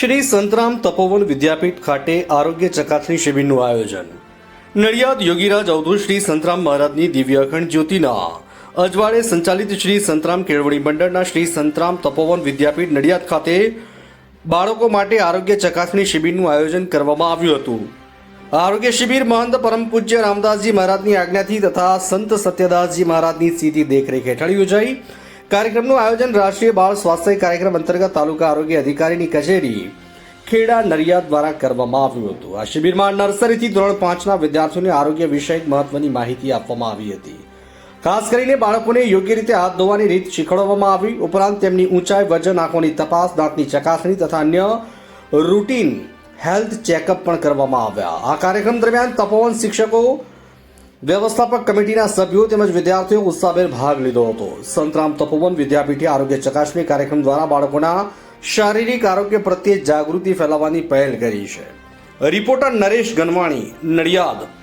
શ્રી સંતરામ તપોવન વિદ્યાપીઠ ખાતે આરોગ્ય ચકાસણી શિબિરનું આયોજન. નડિયાદ યોગીરાજ અવધૂત શ્રી સંતરામ મહારાજની દિવ્ય અખંડ જ્યોતિના અજવાળે સંચાલિત શ્રી સંતરામ કેળવણી મંડળના શ્રી સંતરામ તપોવન વિદ્યાપીઠ નડિયાદ ખાતે બાળકો માટે આરોગ્ય ચકાસણી શિબિરનું આયોજન કરવામાં આવ્યું હતું. આરોગ્ય શિબિર મહંત પરમ પૂજ્ય રામદાસજી મહારાજની આજ્ઞાથી તથા સંત સત્યદાસજી મહારાજની સીધી દેખરેખ હેઠળ યોજાઈ. કાર્યક્રમનું આયોજન રાષ્ટ્રીય બાળ સ્વાસ્થ્ય કાર્યક્રમ અંતર્ગત તાલુકા આરોગ્ય અધિકારીની કચેરી ખેડા નડિયાદ દ્વારા કરવામાં આવ્યું હતું. આ શિબિરમાં નર્સરીથી ધોરણ પાંચના વિદ્યાર્થીઓને આરોગ્ય વિષયક મહત્વની માહિતી આપવામાં આવી હતી. ખાસ કરીને બાળકોને યોગ્ય રીતે હાથ ધોવાની રીત શીખવાડવામાં આવી. ઉપરાંત તેમની ઊંચાઈ, વજન, આંખોની તપાસ, દાંતની ચકાસણી તથા અન્ય રૂટીન હેલ્થ ચેકઅપ પણ કરવામાં આવ્યા. આ કાર્યક્રમ દરમિયાન તપોવન શિક્ષકો વ્યવસ્થાપક કમિટીના સભ્યો તેમજ વિદ્યાર્થીઓ ઉત્સાહભેર ભાગ લીધો હતો. સંતરામ તપોવન વિદ્યાપીઠે આરોગ્ય ચકાસણી કાર્યક્રમ દ્વારા બાળકોના શારીરિક આરોગ્ય પ્રત્યે જાગૃતિ ફેલાવવાની પહેલ કરી છે. રિપોર્ટર નરેશ ગનવાણી, નડિયાદ.